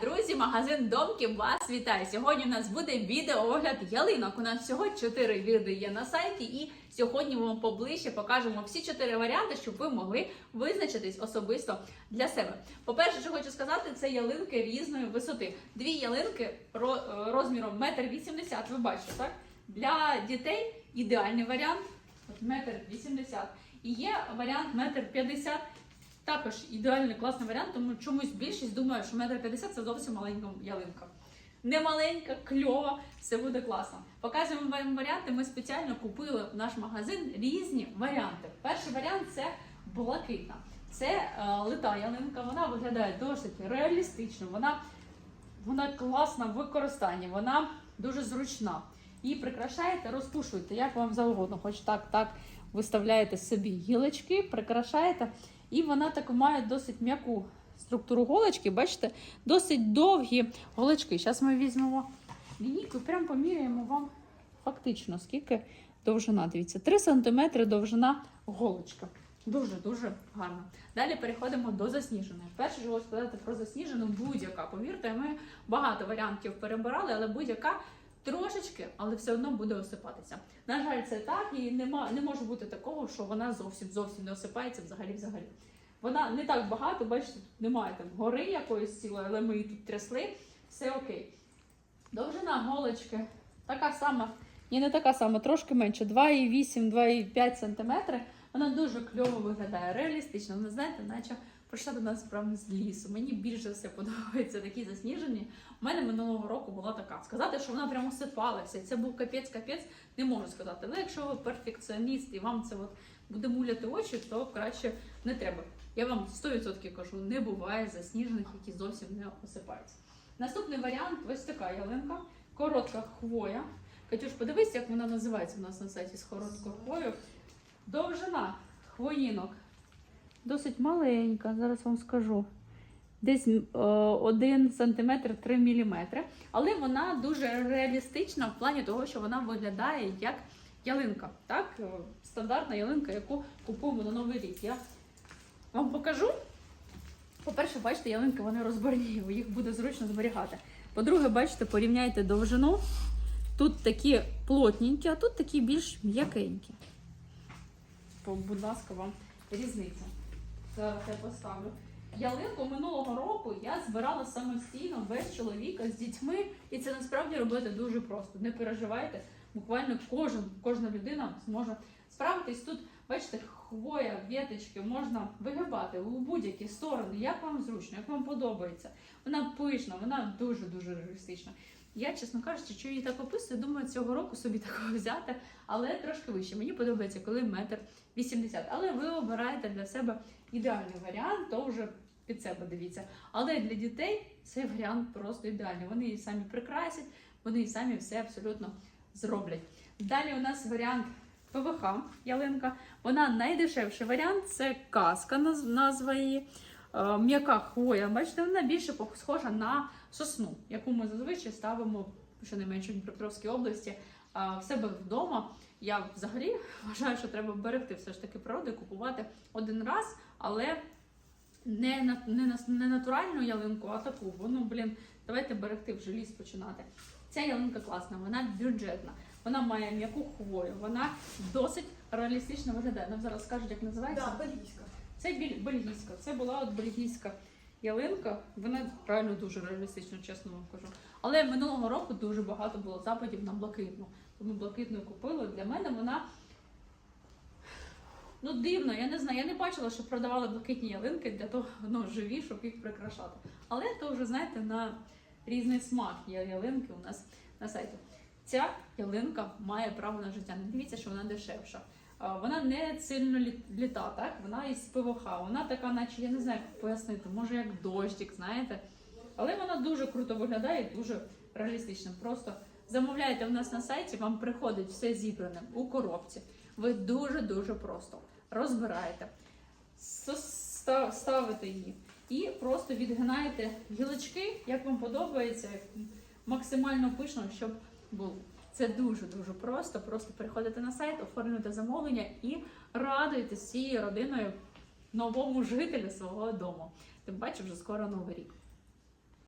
друзі! Магазин Домки вас вітає! Сьогодні у нас буде відеоогляд ялинок. У нас всього 4 відео є на сайті, і сьогодні ми вам поближче покажемо всі 4 варіанти, щоб ви могли визначитись особисто для себе. По-перше, що хочу сказати, це ялинки різної висоти. Дві ялинки ро- розміром 1,80 м, ви бачите, так? Для дітей ідеальний варіант от 1,80 м. І є варіант 1,50 м. Також ідеальний класний варіант, тому чомусь більшість думає, що метр 50 це зовсім маленька ялинка. Не маленька, кльова, все буде класно. Показуємо вам варіанти. Ми спеціально купили в наш магазин різні варіанти. Перший варіант це блакитна. Це е, лита ялинка, вона виглядає досить реалістично, вона, вона класна в використанні, вона дуже зручна. Її прикрашаєте, розпушуєте, як вам завгодно, хоч так, так виставляєте собі гілочки, прикрашаєте. І вона так має досить м'яку структуру голочки. Бачите, досить довгі голочки. Зараз ми візьмемо лінійку і прямо поміряємо вам фактично, скільки довжина. Дивіться, 3 см довжина голочка. Дуже-дуже гарно. Далі переходимо до засніженої. Перше, що сказати про засніжену, будь-яка. Повірте, ми багато варіантів перебирали, але будь-яка трошечки, але все одно буде осипатися. На жаль, це так, і нема, не може бути такого, що вона зовсім зовсім не осипається взагалі взагалі. Вона не так багато, бачите, тут немає там гори якоїсь цілої, але ми її тут трясли, все окей. Довжина голочки така сама, і не така сама, трошки менше, 2,8-2,5 см. Вона дуже кльово виглядає, реалістично. Вона знаєте, наче прийшла до нас прямо з лісу. Мені більше все подобаються такі засніжені. У мене минулого року була така. Сказати, що вона прямо сипалася, це був капець-капець, не можу сказати. Але якщо ви перфекціоніст і вам це от буде муляти очі, то краще не треба. Я вам 100% кажу, не буває засніжених, які зовсім не осипаються. Наступний варіант ось така ялинка, коротка хвоя. Катюш, подивись, як вона називається у нас на сайті з короткою хвоєю. Довжина хвоїнок досить маленька, зараз вам скажу. Десь 1 см 3 мм. Але вона дуже реалістична в плані того, що вона виглядає як ялинка. Так? Е, Стандартна ялинка, яку купуємо на Новий рік. Я вам покажу. По-перше, бачите, ялинки вони розборні, їх буде зручно зберігати. По-друге, бачите, порівняйте довжину. Тут такі плотненькі, а тут такі більш м'якенькі. Будь ласка, вам різниця. Зараз я поставлю. Ялинку минулого року я збирала самостійно без чоловіка з дітьми, і це насправді робити дуже просто. Не переживайте, буквально кожен, кожна людина зможе справитись. Тут, бачите, хвоя, віточки можна вигибати у будь-які сторони, як вам зручно, як вам подобається. Вона пишна, вона дуже-дуже реалістична. Я, чесно кажучи, що її так описую, думаю, цього року собі такого взяти, але трошки вище. Мені подобається, коли метр 80. Але ви обираєте для себе ідеальний варіант, то вже під себе дивіться. Але для дітей цей варіант просто ідеальний. Вони її самі прикрасять, вони її самі все абсолютно зроблять. Далі у нас варіант ПВХ ялинка. Вона найдешевший варіант це казка, назва її. Е, М'яка хвоя. Бачите, вона більше схожа на сосну, яку ми зазвичай ставимо щонайменше в Дніпропетровській області в себе вдома. Я взагалі вважаю, що треба берегти все ж таки природу, купувати один раз, але не, на- не, не натуральну ялинку, а таку. Бо, ну, блін, давайте берегти вже ліс починати. Ця ялинка класна, вона бюджетна, вона має м'яку хвою, вона досить реалістично виглядає. Нам зараз скажуть, як називається. Да. Це бельгійська. Це була от бельгійська ялинка. Вона реально дуже реалістична, чесно вам кажу. Але минулого року дуже багато було запитів на блакитну. Тому блакитну купили. Для мене вона ну дивно, я не знаю. Я не бачила, що продавали блакитні ялинки для того, ну, живі, щоб їх прикрашати. Але то вже знаєте на різний смак є ялинки у нас на сайті. Ця ялинка має право на життя. Не дивіться, що вона дешевша. А, Вона не сильно літа, так? Вона із ПВХ. Вона така, наче я не знаю, як пояснити, може як дощик, знаєте. Але вона дуже круто виглядає, дуже реалістично. Просто замовляєте в нас на сайті, вам приходить все зібране у коробці. Ви дуже-дуже просто розбираєте, ставите її і просто відгинаєте гілочки, як вам подобається, максимально пишно, щоб було. Це дуже дуже просто. Просто переходите на сайт, оформлюєте замовлення і радуєте всією родиною новому жителю свого дому. Тим паче вже скоро новий рік.